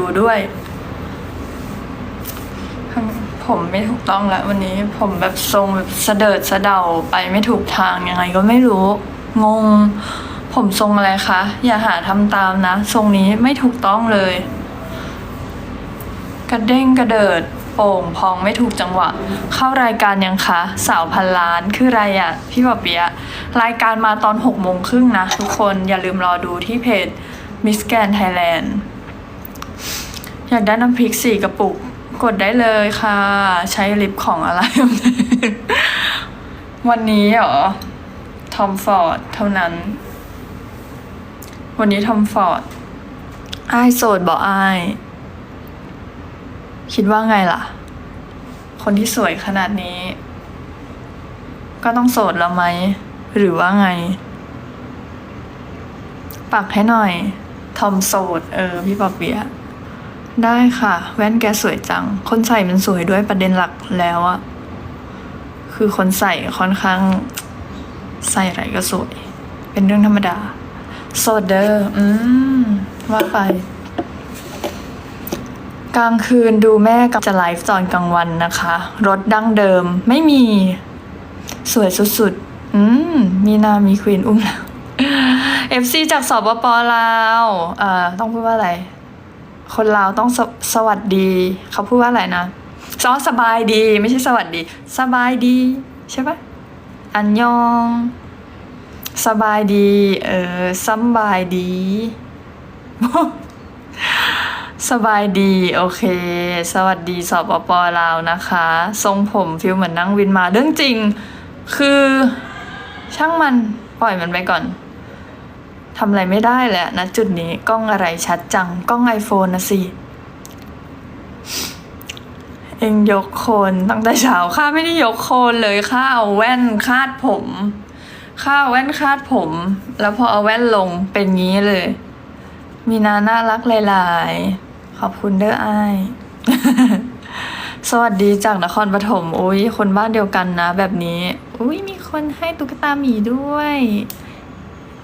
ดูด้วย ผมไม่ถูกต้องแล้ววันนี้ผมแบบทรงแบบเสดิร์ดเสะเดาไปไม่ถูกทางยังไงก็ไม่รู้ งง ผมทรงอะไรคะ อย่าหาทำตามนะ ทรงนี้ไม่ถูกต้องเลย กระเด้งกระเดิด โป่งพองไม่ถูกจังหวะ เข้ารายการยังคะ สาวพันล้านคืออะไรอะ่ะพี่ปอเปียรายการมาตอนหกโมงครึ่งนะ ทุกคนอย่าลืมรอดูที่เพจ Miss Grand Thailand อยากได้น้ำพริกสี่กระปุก กดได้เลยค่ะ ใช้ลิปของอะไร วันนี้เหรอ ทอมฟอร์ดเท่านั้น วันนี้ทอมฟอร์ดไอโสดบอกไอคิดว่าไงล่ะ คนที่สวยขนาดนี้ ก็ต้องโสดแล้วไหม หรือว่าไง ปักให้หน่อย ทอมโสด เออ พี่ปอเปียะ ได้ค่ะ แว่นแกสวยจัง คนใส่มันสวยด้วยประเด็นหลักแล้วอะคือคนใส่ค่อนข้าง ใส่อะไรก็สวย เป็นเรื่องธรรมดาโซเดอร์อืมว่าไป กลางคืนดูแม่กับจะไลฟ์ตอนกลางวันนะคะ รถดั้งเดิมไม่มี สวยสุดๆ อืม มีนามีควีนอุ้มแล้ว FC จากสปปลาวเอ่อต้องพูดว่าอะไร คนลาวต้องสสวัสดี เขาพูดว่าอะไรนะซอสบายดี ไม่ใช่สวัสดี สบายดี ใช่ปะอันยอง สบายดี เออซัมบายดี สบายดี โอเค สวัสดีสปปลาวนะคะ ทรงผมฟิลเหมือนนั่งวินมาเรื่องจริง คือช่างมันปล่อยมันไปก่อน ทำอะไรไม่ได้แหละนะจุดนี้กล้องอะไรชัดจัง กล้องไอโฟนนะสิ เองยกโคนตั้งแต่เช้าข้าไม่ได้ยกโคนเลยข้าเอาแว่นคาดผมข้าเอาแว่นคาดผม แล้วพอเอาแว่นลงเป็นงี้เลย มีนาน่ารักหลายๆ ขอบคุณเด้ออายสวัสดีจากนครปฐมอุ้ยคนบ้านเดียวกันนะแบบนี้ อุ้ยมีคนให้ตุ๊กตาหมีด้วย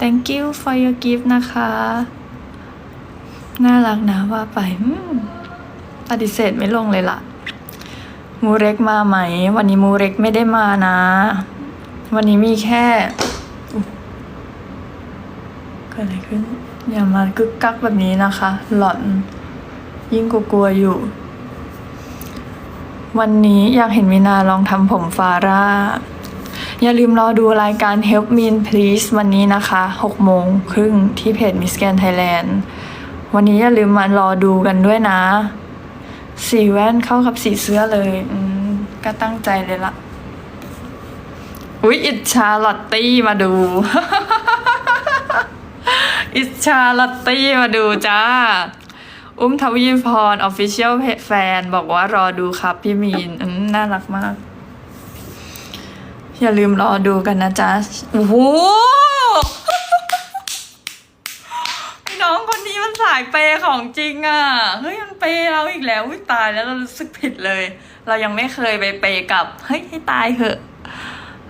thank you for your gift นะคะ น่ารักนะว่าไปอืมปฏิเสธไม่ลงเลยล่ะ มูเร็กมาไหม วันนี้มูเร็กไม่ได้มานะ วันนี้มีแค่เกิดอะไรขึ้น อย่ามากึกกักแบบนี้นะคะ หลอน ยิ่งกลัวๆอยู่ วันนี้อยากเห็นมินาลองทำผมฟาร่า อย่าลืมรอดูรายการ Help Me Please วันนี้นะคะ6โมงครึ่งที่เพจ Miss Grand Thailand วันนี้อย่าลืมมารอดูกันด้วยนะ สีแว่นเข้ากับสีเสื้อเลยก็ตั้งใจเลยละอุ๊ยอิจฉาลอตตี้มาดู อิจฉาลอตตี้มาดูจ้า อุ้มทวีพรออฟฟิเชียลแฟนบอกว่ารอดูครับพี่มีนน่ารักมาก อย่าลืมรอดูกันนะจ๊ะโอ้โหพี่น้องคนนี้มันสายเปย์ของจริงอะ เฮ้ยมันเปย์เราอีกแล้วอุ้ยตายแล้วเรารู้สึกผิดเลย เรายังไม่เคยไปเปย์กับ เฮ้ยให้ตายเถอะ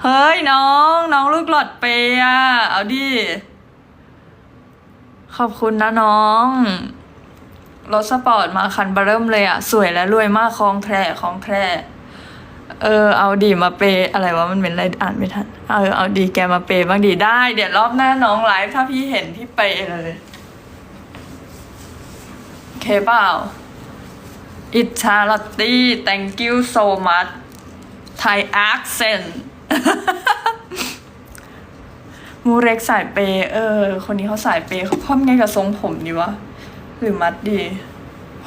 เฮ้ยน้อง น้องลูกหลอดเปย์อะ เอาดิ ขอบคุณนะน้องรถสปอร์ตมาคันเบอร์เริ่มเลยอะ สวยและรวยมากคลองแทร่คลองแทร่ เออเอาดีมาเปย์อะไรวะมันเป็นอะไรอ่านไม่ทันเออเอาดีแกมาเปย์บ้างดีได้ เดี๋ยวรอบหน้าน้องไลฟ์ถ้าพี่เห็นพี่เปย์เลยเคเปล่าอิชาลอตตี้ thank you so much Thai accent มูเร็กสายเปย์เออ คนนี้เขาสายเปย์เขาพ่อมไงกับทรงผมดีวะ หรือมัดดี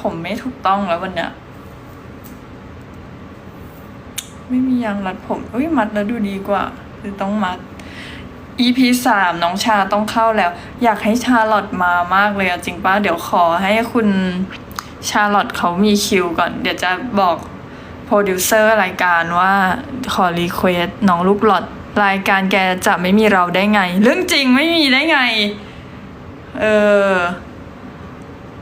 ผมไม่ถูกต้องแล้ววันเนี้ย ไม่มียางรัดผมอุ้ยมัดแล้วดูดีกว่าหรือต้องมัด EP สามน้องชาต้องเข้าแล้ว อยากให้ชาลอตมามากเลยอะจริงป้ะเดี๋ยวขอให้คุณชาลอตเขามีคิวก่อน เดี๋ยวจะบอกโปรดิวเซอร์รายการว่าขอรีเควสน้องลูกหลอดรายการแกจะไม่มีเราได้ไง เรื่องจริงไม่มีได้ไง เออ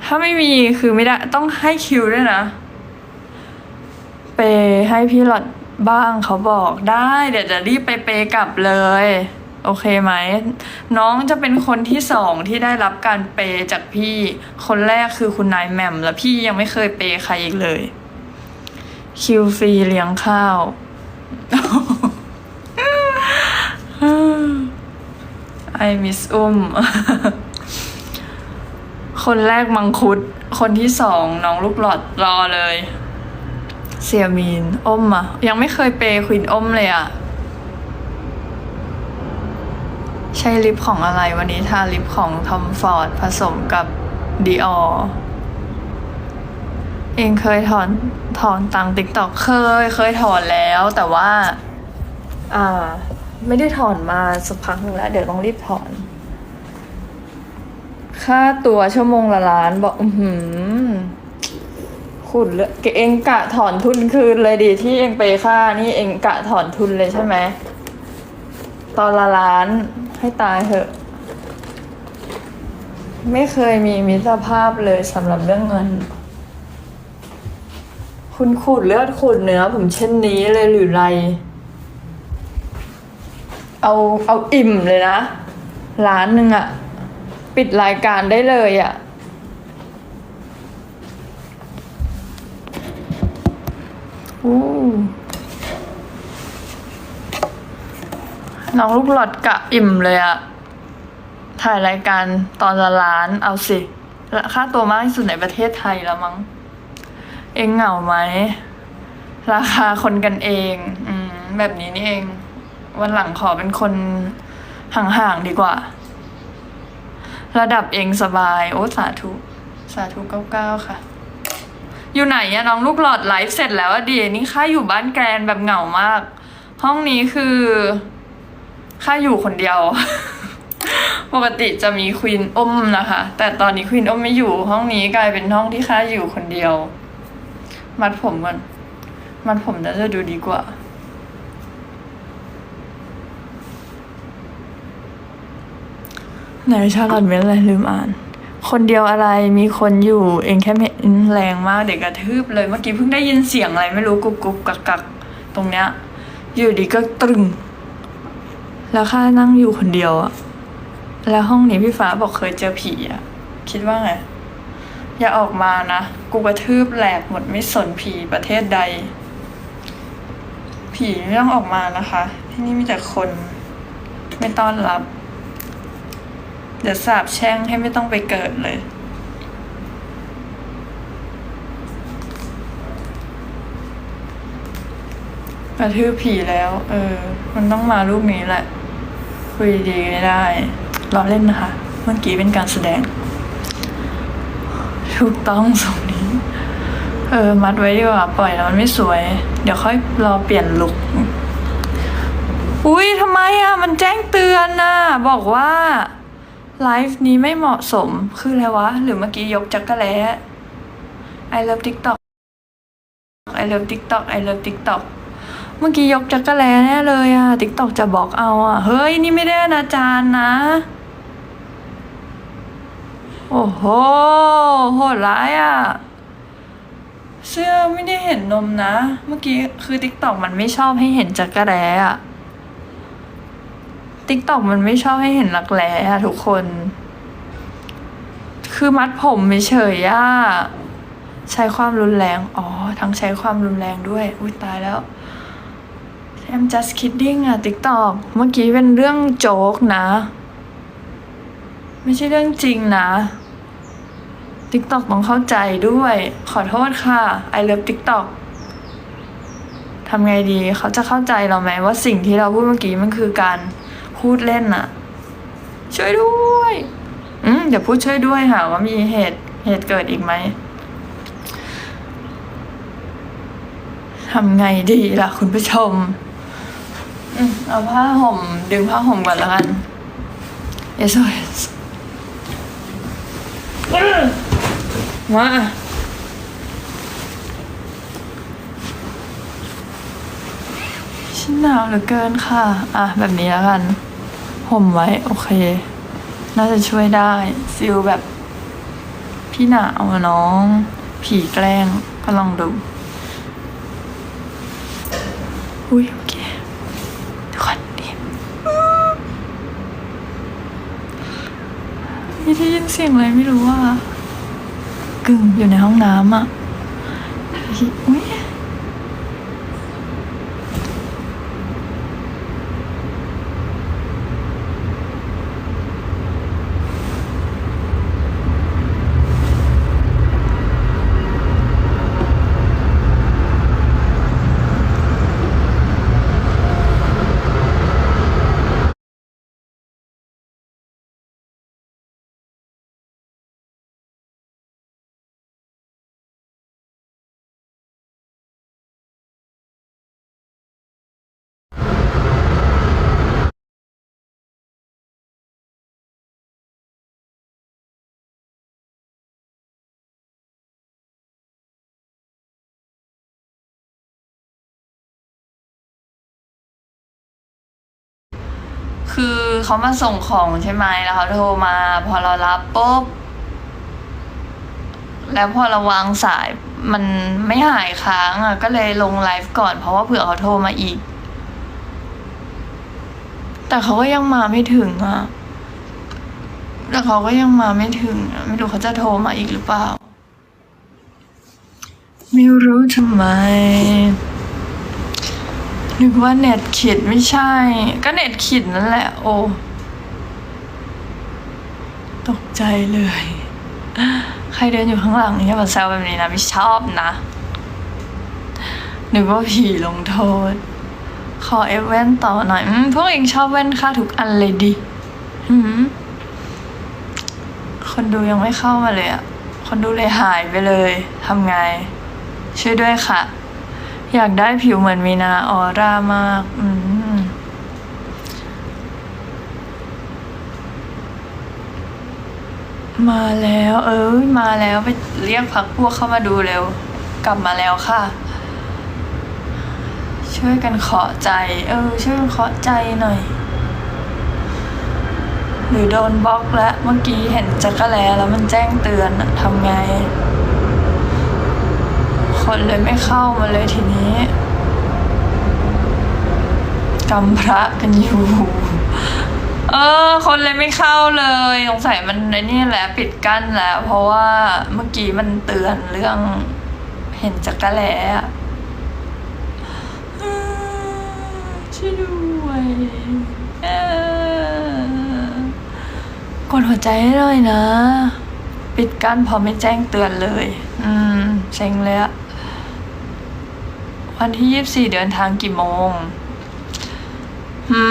ถ้าไม่มีคือไม่ได้ต้องให้คิวด้วยนะเปให้พี่หลอด บ้างเขาบอกได้ เดี๋ยวจะรีบไปเปย์กลับเลย โอเคไหม น้องจะเป็นคนที่สองที่ได้รับการเปย์จากพี่ คนแรกคือคุณนายแหม่มแล้วพี่ยังไม่เคยเปย์ใครอีกเลยคิวฟรีเลี้ยงข้าว ไอมิสอุ้ม คนแรกมังคุด คนที่สองน้องลูกหลอดรอเลย เสียมีนอ้มอะยังไม่เคยเปย์ควินอ้มเลยอะใช่ลิปของอะไรวันนี้ทาลิปของทอมฟอร์ดผสมกับดีออเองเคยถอนถอนตังติ๊กตอกเคย เคยถอนแล้วแต่ว่า อ่า ไม่ได้ถอนมาสักพักหนึ่งแล้ว เดี๋ยวต้องรีบถอน ค่าตัวชั่วโมงละล้านบอก อือหือ ขุดเลยเองกะถอนทุนคืนเลยดีที่เองไปค่านี่เองกะถอนทุนเลยใช่ไหมตอนละล้านให้ตายเถอะ ไม่เคยมีมิตรภาพเลยสำหรับเรื่องเงิน คุณขูดเลือดขูดเนื้อผมเช่นนี้เลยหรือไร เอาเอาอิ่มเลยนะล้านหนึ่งอะปิดรายการได้เลยอะ อู้น้องลูกหลอดกะอิ่มเลยอะถ่ายรายการตอนละล้านเอาสิค่าตัวมากที่สุดในประเทศไทยแล้วมั้ง เองเหงาไหม ราคาคนกันเอง อืม แบบนี้นี่เอง วันหลังขอเป็นคนห่างๆดีกว่า ระดับเองสบาย โอ้สาธุ สาธุเก้าเก้าค่ะ อยู่ไหนอะน้องลูกหลอดไลฟ์เสร็จแล้วอะดีนี่ค่าอยู่บ้านแกรนแบบเหงามาก ห้องนี้คือค่าอยู่คนเดียว ปกติจะมีควีนอ้มนะคะ แต่ตอนนี้ควีนอ้มไม่อยู่ห้องนี้กลายเป็นห้องที่ค่าอยู่คนเดียว มัดผมก่อนมัดผมน่าจะดูดีกว่าไหนชาลอตเมนอะไรลืมอ่าน คนเดียวอะไรมีคนอยู่เองแค่ไม่แรงมากเด็กกระทืบเลยเมื่อกี้เพิ่งได้ยินเสียงอะไรไม่รู้กุกกุกกักกักตรงเนี้ย อยู่ดีก็ตรึง แล้วข้านั่งอยู่คนเดียวอะแล้วห้องนี้พี่ฟ้าบอกเคยเจอผีอะคิดว่าไงอย่าออกมานะ กูกระทืบแหลกหมดไม่สนผีประเทศใด ผีไม่ต้องออกมานะคะ ที่นี่มีแต่คน ไม่ต้อนรับ เดี๋ยวสาบแช่งให้ไม่ต้องไปเกิดเลย กระทืบผีแล้ว เออ มันต้องมารูปนี้แหละ คุยดีไม่ได้รอเล่นนะคะ เมื่อกี้เป็นการแสดง ถูกต้องสองนี้ เออ มัดไว้ดีกว่า ปล่อยแล้วมันไม่สวย เดี๋ยวค่อยรอเปลี่ยนลุคอุ้ยทำไมอะ มันแจ้งเตือนน่ะ บอกว่า ไลฟ์นี้ไม่เหมาะสมคืออะไรวะ หรือเมื่อกี้ยกจักรแล้ I love TikTok I love TikTok I love TikTok เมื่อกี้ยกจักรแล้แน่เลยอะ TikTok จะบอกเอาอะเฮ้ย นี่ไม่ได้อนาจารนะ โอ้โห โหดร้ายอะเสื้อไม่ได้เห็นนมนะ เมื่อกี้คือ TikTok มันไม่ชอบให้เห็นจักรแล้อะ ติ๊กตอกมันไม่ชอบให้เห็นรักแร้อะทุกคน คือมัดผมเฉยๆอะใช้ความรุนแรง อ๋อ ทั้งใช้ความรุนแรงด้วย อุ้ยตายแล้ว I'm just kidding อะติ๊กตอกเมื่อกี้เป็นเรื่องโจ๊กนะ ไม่ใช่เรื่องจริงนะติ๊กตอกต้องเข้าใจด้วย ขอโทษค่ะ I love TikTok ทำไงดี เขาจะเข้าใจเราไหมว่าสิ่งที่เราพูดเมื่อกี้มันคือการ พูดเล่นน่ะ ช่วยด้วย อืมเดี๋ยวพูดช่วยด้วยค่ะ ว่ามีเหตุเหตุเกิดอีกไหมทำไงดีล่ะคุณผู้ชม อืมเอาผ้าห่ม ดึงผ้าห่มก่อนแล้วกัน SOS อื้อมาฉันหนาวเหลือเกินค่ะ อะ แบบนี้แล้วกัน ผมไว้ โอเค น่าจะช่วยได้ซิลแบบ พี่หนาเอาน้อง ผีแกล้งก็ลองดู อุ้ยโอเคทุกคนนี่นี่ที่ยินเสียงอะไรไม่รู้ว่ากึ่งอยู่ในห้องน้ำอะอุ้ย คือเขามาส่งของใช่ไหมแล้วเขาโทรมา พอเรารับปุ๊บแล้วพอเราวางสายมันไม่หายค้างอะ ก็เลยลงไลฟ์ก่อนเพราะว่าเผื่อเขาโทรมาอีก แต่เขาก็ยังมาไม่ถึงอะแต่เขาก็ยังมาไม่ถึงอะไม่รู้เขาจะโทรมาอีกหรือเปล่า ไม่รู้ทำไม นึกว่าเน็ตขีดไม่ใช่ ก็เน็ตขีดนั่นแหละ โอ้ตกใจเลย ใครเดินอยู่ข้างหลังอย่ามาแซวแบบนี้นะไม่ชอบนะนึกว่าผีลงโทษ ขอเอฟแว่นต่อหน่อยอพวกเองชอบแว่นค่าทุกอันเลยดิคนดูยังไม่เข้ามาเลยอะคนดูเลยหายไปเลยทำไง ช่วยด้วยค่ะ อยากได้ผิวเหมือนมีนาออร่ามาก อืมมาแล้ว เอ้ยมาแล้วไปเรียกพักพวกเข้ามาดูเร็ว กลับมาแล้วค่ะ ช่วยกันเคาะใจ เออ ช่วยกันเคาะใจหน่อย หรือโดนบล็อกแล้วเมื่อกี้เห็นจักรแลแล้วมันแจ้งเตือนทำไง คนเลยไม่เข้ามาเลยทีนี้กำพระกันอยู่ เออ คนเลยไม่เข้าเลยสงสัยมันในนี่แหละปิดกั้นแล้วเพราะว่าเมื่อกี้มันเตือนเรื่องเห็นจักรแลอะอืมช่วยด้วยกดหัวใจให้หน่อยนะ ปิดกั้นพอไม่แจ้งเตือนเลย อืมเซ็งเลยอะ วันที่ยี่สิบสี่เดินทางกี่โมง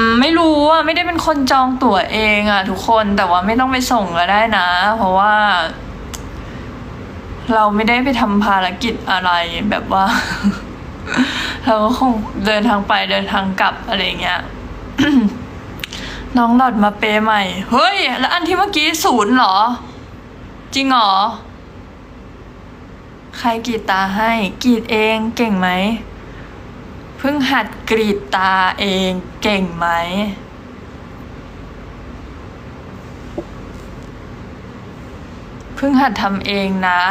มไม่รู้อะไม่ได้เป็นคนจองตั๋วเองอะทุกคนแต่ว่าไม่ต้องไปส่งก็ได้นะ เพราะว่า เราไม่ได้ไปทำภารกิจอะไรแบบว่า เราก็คงเดินทางไปเดินทางกลับอะไรเงี้ยน้องหลอดมาเปย์ใหม่ เฮ้ย แล้วอันที่เมื่อกี้ศูนย์เหรอ จริงเหรอ ใครกรีดตาให้กรีดเองเก่งไหม เพิ่งหัดกรีดตาเองเก่งไหม เพิ่งหัดทำเองนะ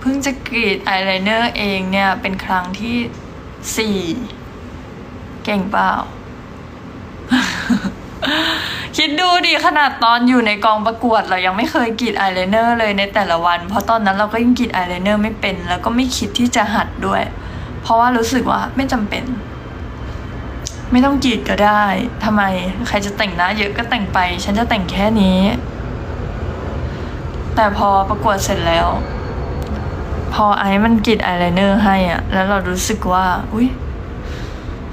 เพิ่งจะกรีดอายไลเนอร์เองเนี่ย เป็นครั้งที่สี่เก่งเปล่า คิดดูดิขนาดตอนอยู่ในกองประกวด เรายังไม่เคยกรีดอายไลเนอร์เลยในแต่ละวัน เพราะตอนนั้นเราก็ยังกรีดอายไลเนอร์ไม่เป็น แล้วก็ไม่คิดที่จะหัดด้วย เพราะว่ารู้สึกว่าไม่จำเป็น ไม่ต้องกรีดก็ได้ทำไม ใครจะแต่งหน้าเยอะก็แต่งไป ฉันจะแต่งแค่นี้ แต่พอประกวดเสร็จแล้ว พอไอ้มันกรีดอายไลเนอร์ให้อะแล้วเรารู้สึกว่า อุ้ย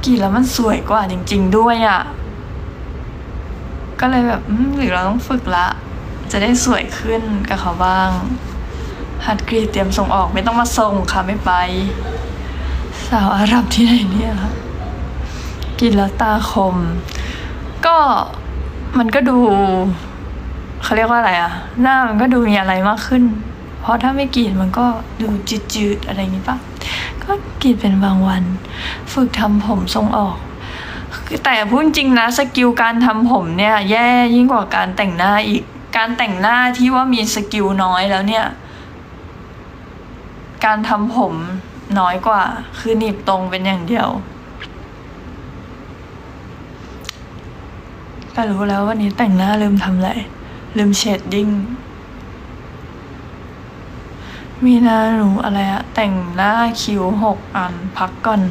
กรีดแล้วมันสวยกว่าจริง ๆ ด้วยอะก็เลยแบบอืมหรือเราต้องฝึกละ จะได้สวยขึ้นกับเขาบ้าง หัดกรีดเตรียมส่งออกไม่ต้องมาส่งค่ะไม่ไป สาวอาหรับที่ไหนเนี่ยคะ กินแล้วตาคม ก็มันก็ดูเขาเรียกว่าอะไรอะหน้ามันก็ดูมีอะไรมากขึ้น เพราะถ้าไม่กรีดมันก็ดูจืดๆอะไรอย่างนี้ปะก็กรีดเป็นบางวัน ฝึกทำผมทรงออกแต่พูดจริงนะสกิลการทำผมเนี่ย แย่ยิ่งกว่าการแต่งหน้าอีก การแต่งหน้าที่ว่ามีสกิลน้อยแล้วเนี่ย การทำผมน้อยกว่า คือหนีบตรงเป็นอย่างเดียว ก็รู้แล้ววันนี้แต่งหน้าลืมทำอะไร ลืมเชดดิ้ง มีนาหนูอะไรอะแต่งหน้าคิ้วหกอันพักก่อน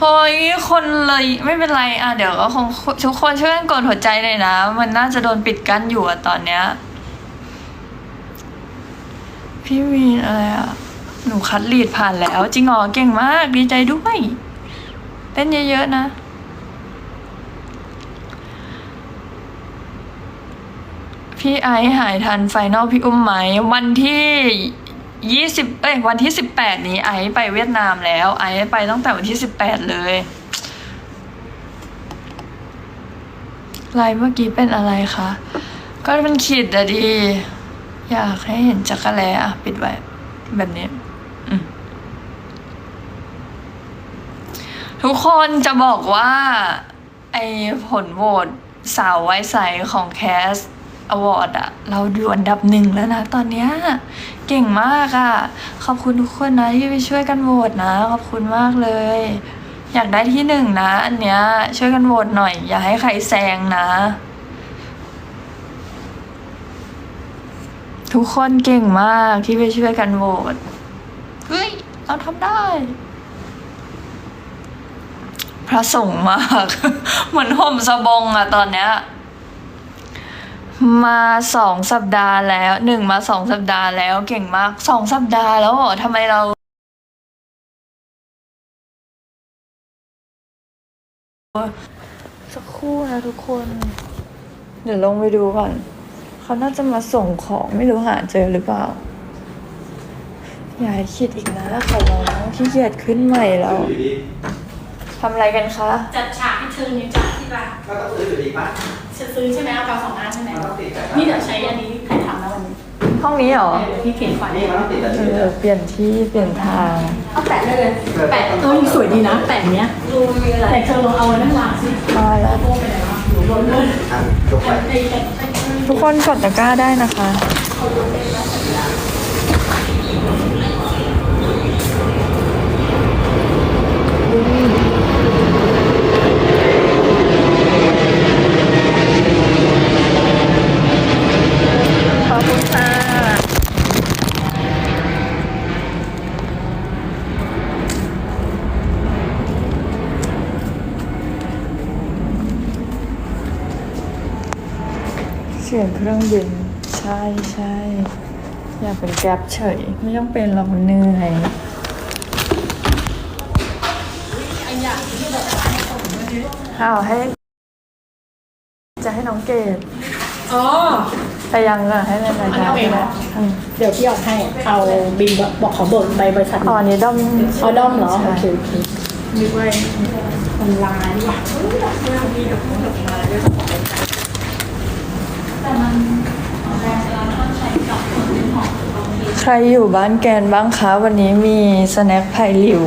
โอ้ยคนเลยไม่เป็นไรอะเดี๋ยวก็คงทุกคนช่วยกันกดหัวใจเลยนะ มันน่าจะโดนปิดกั้นอยู่อะตอนเนี้ย พี่มีนอะไรอะหนูคัดลีดผ่านแล้ว จริงหรอเก่งมากดีใจด้วยเต้นเยอะๆนะ พี่ไอหายทันไฟนอลพี่อุ้มไหม วันที่ยี่สิบเอ้ยวันที่สิบแปดนี้ไอไปเวียดนามแล้ว ไอไปตั้งแต่วันที่สิบแปดเลยไลน์เมื่อกี้เป็นอะไรคะ ก็เป็นขีดอะดี อยากให้เห็นจักรแลอะปิดไว้ แบบนี้ ทุกคนจะบอกว่า ไอผลโหวตสาวไว้ใสของแคส อวอร์ดอะเราดูอันดับหนึ่งแล้วนะตอนเนี้ยเก่งมากอะขอบคุณทุกคนนะที่ไปช่วยกันโหวตนะ ขอบคุณมากเลย อยากได้ที่หนึ่งนะ อันเนี้ยช่วยกันโหวตหน่อย อย่าให้ใครแซงนะ ทุกคนเก่งมากที่ไปช่วยกันโหวตเฮ้ยเราทำได้ พระสงฆ์มาก เหมือนห่มสบงอะตอนเนี้ย มาสองสัปดาห์แล้วหนึ่งมาสองสัปดาห์แล้วเก่งมากสองสัปดาห์แล้วเหรอทำไมเราสักครู่นะทุกคน เดี๋ยวลงไปดูก่อน เขาน่าจะมาส่งของไม่รู้หาเจอหรือเปล่า อย่าให้คิดอีกนะขอร้องขี้เกียจขึ้นใหม่แล้วอยู่ดีทำอะไรกันคะ จัดฉากให้เธอเนี่ยจัดที่ร้านก็ต้องซื้ออยู่ดีป่ะ จะซื้อใช่ไหมเอากาวสองอันใช่ไหมมันต้องติดกันนี่เดี๋ยวใช้อันนี้ใครทำนะวันนี้ห้องนี้เหรอเดี๋ยวพี่เขียนไฟนี่มันต้องติดกันเอนี่อเปลี่ยนที่เปลี่ยนทาง เอาแปะได้เลยแปะเออสวยดีนะ แปะเนี้ยแต่เธอลองเอาไว้นั่งวางสิมาแล้วโอ้ไปไหนวะหนูโดนเลยทางยกไปไอ้ไอ้ไอ้ทุกคนกดตะกร้าได้นะคะ ขอบคุณค่ะ เสียงเครื่องบิน ใช่ใช่อยากเป็นแกร็บเฉย ไม่ต้องเป็นหรอกมันเหนื่อยไอ้อย่างที่แบบเอาให้ จะให้น้องเกดอ๋อแต่ยังอะให้ในรายการเอาเองเหรออืมเดี๋ยวพี่เอาให้ เอาบินบอกขอเบิกใบบริษัทอ๋ออันนี้ด้อมเอาด้อมเหรอใช่โอเคโอเคนึกว่ามันลายนี่หว่ามีดอกดอกไม้ด้วยแต่มันแรงเราต้อง ใครอยู่บ้านแกนบ้างคะ วันนี้มีสแน็คไผ่หลิว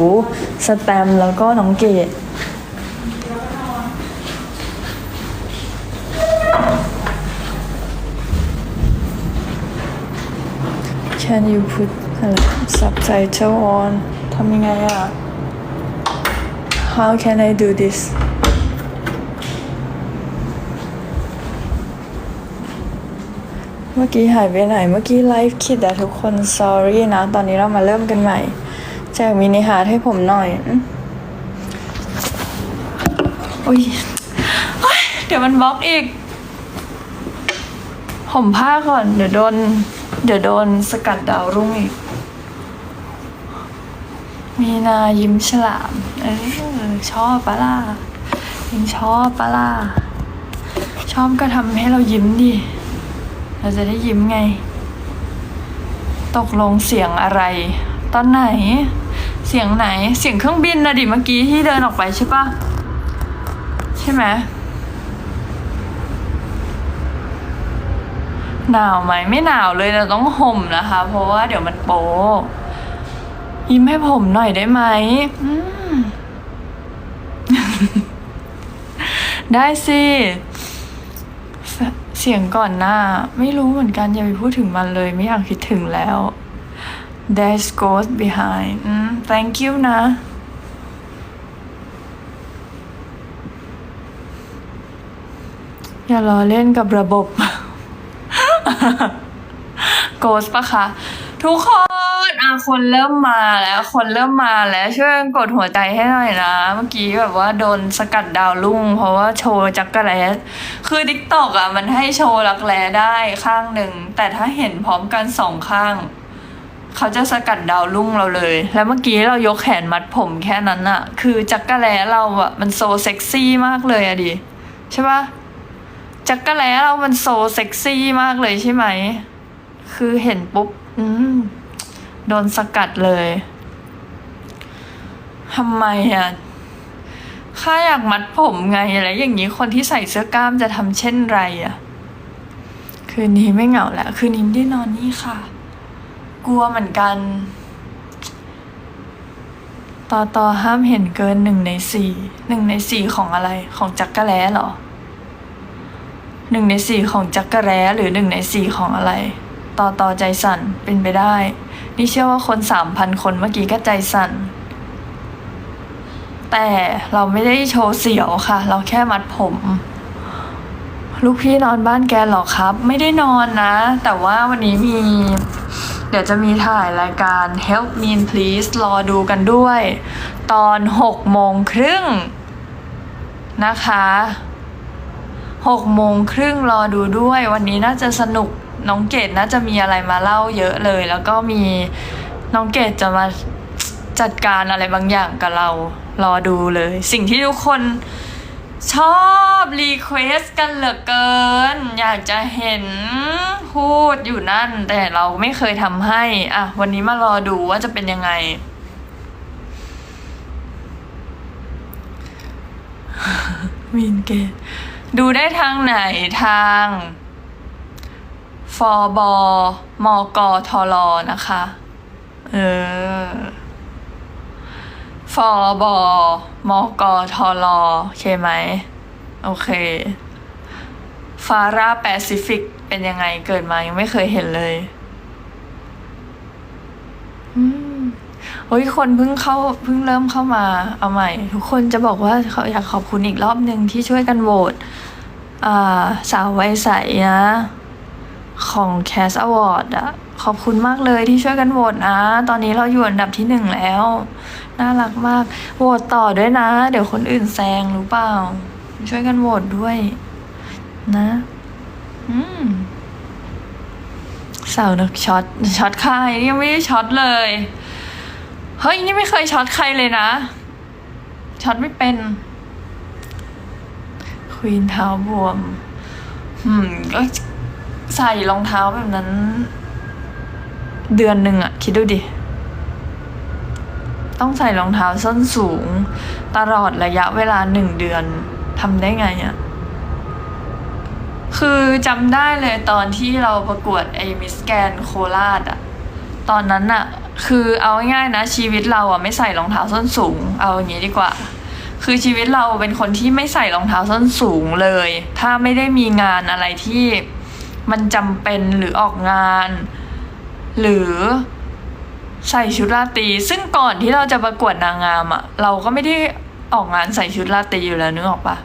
สแตมแล้วก็น้องเกด Can you put อะไร subtitle on ทำยังไงอะ How can I do this เมื่อกี้หายไปไหน เมื่อกี้ไลฟ์คิดอะทุกคน sorry นะ ตอนนี้เรามาเริ่มกันใหม่ แจกมินิฮาร์ทให้ผมหน่อยอุ้ยเฮ้ยเดี๋ยวมันบล็อกอีก ผมผ้าก่อน เดี๋ยวโดน เดี๋ยวโดนสกัดดาวรุ่งอีก มีนายิ้มฉลาม เออชอบปะล่ะยังชอบปะล่ะชอบก็ทำให้เรายิ้มดิ เราจะได้ยิ้มไง ตกลงเสียงอะไร ตอนไหน เสียงไหน เสียงเครื่องบินนะดิเมื่อกี้ที่เดินออกไปใช่ปะใช่ไหมหนาวไหมไม่หนาวเลยเราต้องห่มนะคะ เพราะว่าเดี๋ยวมันโป๊ยิ้มให้ผมหน่อยได้ไหมมได้สิ เสียงก่อนหน้า ไม่รู้เหมือนกัน อย่าไปพูดถึงมันเลย ไม่อยากคิดถึงแล้ว There's ghost behind thank you นะ อย่าล้อเล่นกับระบบ ghost ปะคะ ทุกคน คนเริ่มมาแล้ว คนเริ่มมาแล้วช่วยกดหัวใจให้หน่อยนะ เมื่อกี้แบบว่าโดนสกัดดาวรุ่ง เพราะว่าโชว์จักรแลคือดิกตอกอะ มันให้โชว์รักแร้ได้ข้างหนึ่ง แต่ถ้าเห็นพร้อมกันสองข้าง เขาจะสกัดดาวรุ่งเราเลย แล้วเมื่อกี้เรายกแขนมัดผมแค่นั้นอะคือจักรแล้เราอะมันโซเซ็กซี่มากเลยอะดิใช่ปะจักรแล้เรามันโซเซ็กซี่มากเลยใช่ไหม คือเห็นปุ๊บ อืม โดนสกัดเลยทำไมอะข้าอยากมัดผมไงแล้วอย่างนี้คนที่ใส่เสื้อกล้ามจะทำเช่นไรอะ คืนนี้ไม่เหงาแล้ว คืนนี้ไม่ได้นอนนี่ค่ะ กลัวเหมือนกันต่อต่อห้ามเห็นเกินหนึ่งในสี่หนึ่งในสี่ของอะไรของจักรแร้หรอหนึ่งในสี่ของจักรแร้หรือหนึ่งในสี่ของอะไร ต่อต่อใจสั่นเป็นไปได้ นี่เชื่อว่าคนสามพันคนเมื่อกี้ก็ใจสั่น แต่เราไม่ได้โชว์เสียวค่ะ เราแค่มัดผม ลูกพี่นอนบ้านแกหรอครับ ไม่ได้นอนนะ แต่ว่าวันนี้มี เดี๋ยวจะมีถ่ายรายการ Help Me Please รอดูกันด้วย ตอน6โมงครึ่งนะคะ6โมงครึ่งรอดูด้วย วันนี้น่าจะสนุก น้องเกดน่าจะมีอะไรมาเล่าเยอะเลย แล้วก็มีน้องเกดจะมาจัดการอะไรบางอย่างกับเรา รอดูเลย สิ่งที่ทุกคนชอบรีเควสกันเหลือเกิน อยากจะเห็นพูดอยู่นั่น แต่เราไม่เคยทำให้ อะ วันนี้มารอดูว่าจะเป็นยังไง วินเกตดูได้ทางไหนทาง ฟอบอมกทลนะคะ เออฟอบอมกทลโอเคไหม โอเค ฟาร่าแปซิฟิกเป็นยังไงเกิดมายังไม่เคยเห็นเลยอืมโอ้ยคนเพิ่งเข้าเพิ่งเริ่มเข้ามา เอาใหม่ ทุกคนจะบอกว่าเขาอยากขอบคุณอีกรอบหนึ่งที่ช่วยกันโหวตอ่า สาวไวใสนะ ของ Cas Award อะขอบคุณมากเลยที่ช่วยกันโหวตนะ ตอนนี้เราอยู่อันดับที่หนึ่งแล้ว น่ารักมากโหวตต่อด้วยนะ เดี๋ยวคนอื่นแซงรู้เปล่า ช่วยกันโหวตด้วย นะ อืมสาวนักช็อตช็อตใครยังไม่ได้ช็อตเลย เฮ้ยนี่ไม่เคยช็อตใครเลยนะช็อตไม่เป็นควีนเท้าบวม อืมก็ ใส่รองเท้าแบบนั้น เดือนหนึ่งอะคิดดูดิ ต้องใส่รองเท้าส้นสูง ตลอดระยะเวลาหนึ่งเดือนทำได้ไงอะคือจำได้เลยตอนที่เราประกวดไอ้มิสแกนโคราชอะตอนนั้นอะคือเอาง่ายๆนะชีวิตเราอะไม่ใส่รองเท้าส้นสูง เอาอย่างนี้ดีกว่า คือชีวิตเราเป็นคนที่ไม่ใส่รองเท้าส้นสูงเลย ถ้าไม่ได้มีงานอะไรที่ มันจำเป็นหรือออกงาน หรือใส่ชุดราตรีซึ่งก่อนที่เราจะประกวดนางงามอะเราก็ไม่ได้ออกงานใส่ชุดราตรีอยู่แล้วนึกออกปะ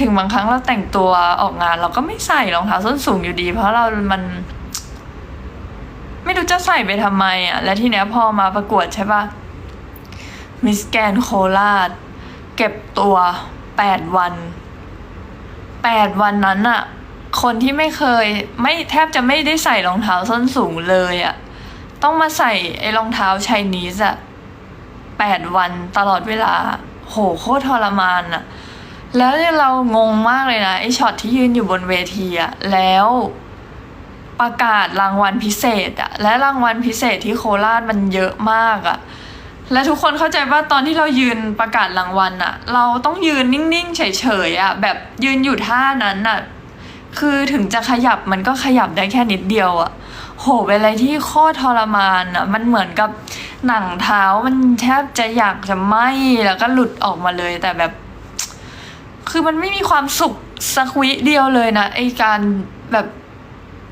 ถึงบางครั้งเราแต่งตัวออกงาน เราก็ไม่ใส่รองเท้าส้นสูงอยู่ดี เพราะเรามัน ไม่รู้จะใส่ไปทำไมอะและทีเนี้ยพอมาประกวดใช่ปะมิสแกนโคราช เก็บตัวแปดวันแปดวันนั้นอะ คนที่ไม่เคยไม่แทบจะไม่ได้ใส่รองเท้าส้นสูงเลยอะต้องมาใส่ไอ้รองเท้าชายนีสอะแปดวันตลอดเวลา โหโคตรทรมานอะแล้วเรางงมากเลยนะไอ้ช็อตที่ยืนอยู่บนเวทีอะแล้วประกาศรางวัลพิเศษอะและรางวัลพิเศษที่โคราชมันเยอะมากอะและทุกคนเข้าใจว่าตอนที่เรายืนประกาศรางวัลอะเราต้องยืนนิ่งๆเฉยๆอะแบบยืนอยู่ท่านั้นอะ คือถึงจะขยับมันก็ขยับได้แค่นิดเดียวอะโหเป็นอะไรที่โคตรทรมานอะมันเหมือนกับหนังเท้ามันแทบจะอยากจะไหมแล้วก็หลุดออกมาเลยแต่แบบ คือมันไม่มีความสุขสักวิเดียวเลยนะไอการแบบ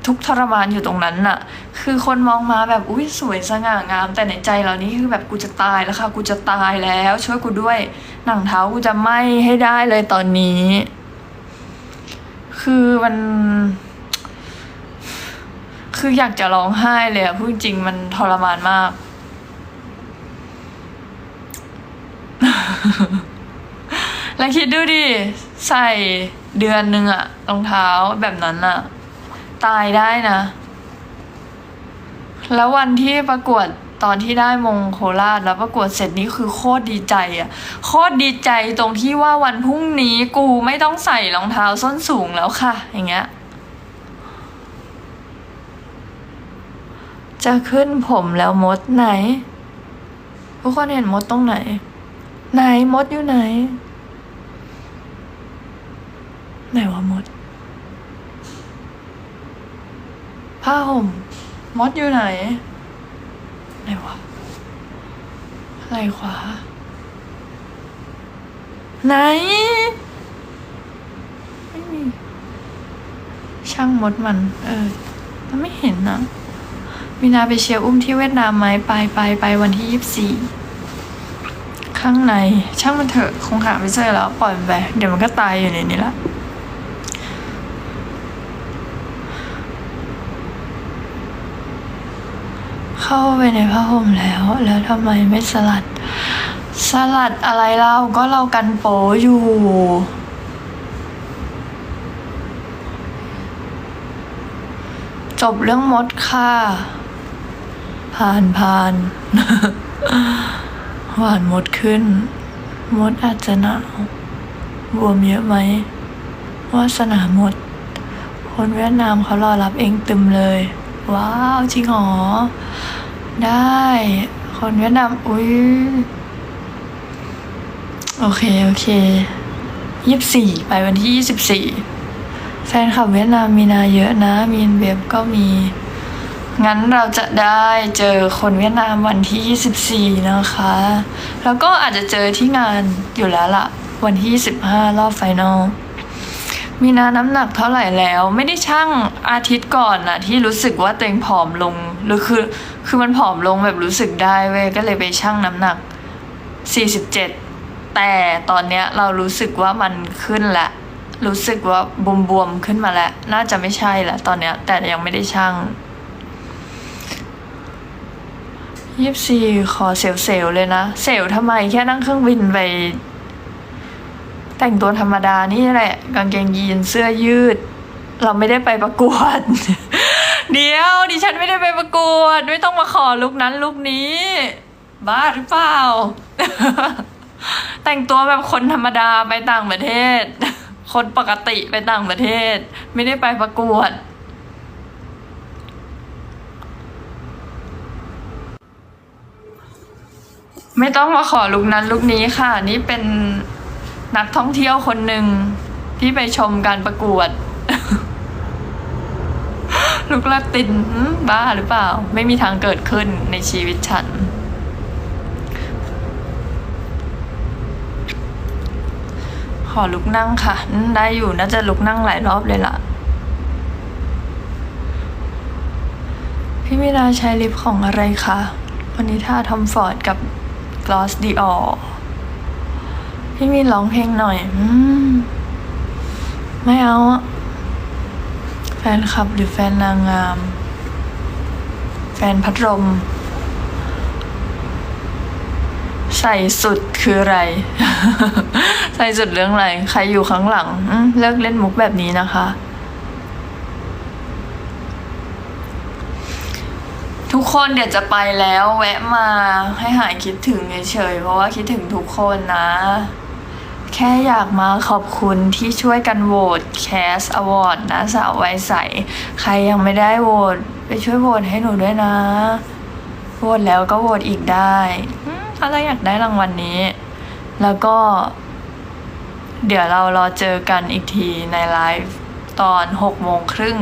ทุกข์ทรมานอยู่ตรงนั้นน่ะ คือคนมองมาแบบอุ้ยสวยสง่างาม แต่ในใจเรานี่คือแบบกูจะตายแล้วค่ะ กูจะตายแล้ว ช่วยกูด้วย หนังเท้ากูจะไหม้ให้ได้เลยตอนนี้ คือมัน คืออยากจะร้องไห้เลยอะพูดจริงมันทรมานมาก แล้วคิดดูดิ ใส่เดือนหนึ่งอะรองเท้าแบบนั้นอะตายได้นะ แล้ววันที่ประกวด ตอนที่ได้มงโคราชแล้วประกวดเสร็จนี่คือโคตรดีใจอะโคตรดีใจตรงที่ว่าวันพรุ่งนี้กูไม่ต้องใส่รองเท้าส้นสูงแล้วค่ะ อย่างเงี้ย จะขึ้นผมแล้วมดไหน ทุกคนเห็นมดตรงไหน ไหนมดอยู่ไหน ไหนวะมด ผ้าห่มมดอยู่ไหน ไหนวะไหล่ขวา ไหน ไม่มี ช่างมดมัน เออมันไม่เห็นนะมีนาไปเชียร์อุ้มที่เวียดนามไหมไปไปไปวันที่ยี่สิบสี่ข้างใน ช่างมันเถอะ คงหาไม่เจอแล้ว ปล่อยมันไป เดี๋ยวมันก็ตายอยู่ในนี้ละ เข้าไปในผ้าห่มแล้ว แล้วทำไมไม่สลัด สลัดอะไรเราก็เรากันโปอยู่ จบเรื่องมดค่ะ ผ่านผ่านหวานมดขึ้น มดอาจจะหนาวบวมเยอะไหมวาสนามด คนเวียดนามเขารอรับเองตึมเลย ว้าวจริงเหรอ ได้ คนเวียดนามอุ้ยโอเค โอเคยี่สิบสี่ไปวันที่ยี่สิบสี่แฟนคลับเวียดนามมีนาเยอะนะ มีนเว็บก็มี งั้นเราจะได้เจอคนเวียดนามวันที่24นะคะ แล้วก็อาจจะเจอที่งานอยู่แล้วล่ะ วันที่25รอบไฟนอล มีนาน้ำหนักเท่าไหร่แล้ว ไม่ได้ชั่งอาทิตย์ก่อนนะที่รู้สึกว่าตัวเองผอมลงหรือคือ คือมันผอมลงแบบรู้สึกได้เว้ยก็เลยไปชั่งน้ำหนัก 47 แต่ตอนเนี้ยเรารู้สึกว่ามันขึ้นละรู้สึกว่าบวมๆขึ้นมาแล้ว น่าจะไม่ใช่แหละตอนเนี้ย แต่ยังไม่ได้ชั่งยี่สิบสี่ขอเซลล์ๆเลยนะ เซลทำไมแค่นั่งเครื่องบินไป แต่งตัวธรรมดานี่แหละ กางเกงยีนเสื้อยืด เราไม่ได้ไปประกวด เดี๋ยวดิฉันไม่ได้ไปประกวด ไม่ต้องมาขอลุกนั้นลุกนี้ บ้าหรือเปล่า แต่งตัวแบบคนธรรมดาไปต่างประเทศ คนปกติไปต่างประเทศ ไม่ได้ไปประกวดไม่ต้องมาขอลุกนั้นลุกนี้ค่ะ นี่เป็น นักท่องเที่ยวคนหนึ่งที่ไปชมการประกวดลุกละตินบ้าหรือเปล่า ไม่มีทางเกิดขึ้นในชีวิตฉัน ขอลุกนั่งค่ะ ได้อยู่น่าจะลุกนั่งหลายรอบเลยล่ะ พี่มินาใช้ลิปของอะไรคะ วันนี้ท่าทอมฟอร์ดกับ Gloss Dior พี่มีร้องเพลงหน่อยอืมไม่เอาอะแฟนคลับหรือแฟนนางงาม แฟนพัดลมใส่สุดคืออะไร ใส่สุดเรื่องอะไร ใครอยู่ข้างหลังอืเลิกเล่นมุกแบบนี้นะคะ ทุกคนเดี๋ยวจะไปแล้ว แวะมาให้หายคิดถึงเฉยๆเพราะว่าคิดถึงทุกคนนะ แค่อยากมาขอบคุณที่ช่วยกันโหวต Cast Award นะสาวไวใส ใครยังไม่ได้โหวตไปช่วยโหวตให้หนูด้วยนะ โหวตแล้วก็โหวตอีกได้อืมถ้าเราอยากได้รางวัลนนี้ แล้วก็ เดี๋ยวเรารอเจอกันอีกทีในไลฟ์ตอนหกโมงครึ่ง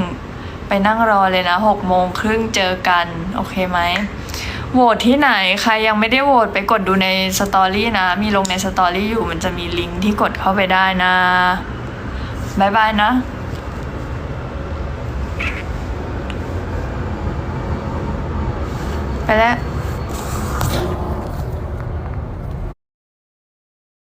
ไปนั่งรอเลยนะหกโมงครึ่งเจอกัน โอเคไหม โหวตที่ไหนใครยังไม่ได้โหวตไปกดดูในสตอรี่นะ มีลงในสตอรี่อยู่มันจะมีลิงก์ที่กดเข้าไปได้นะบายบายนะไปแล้ว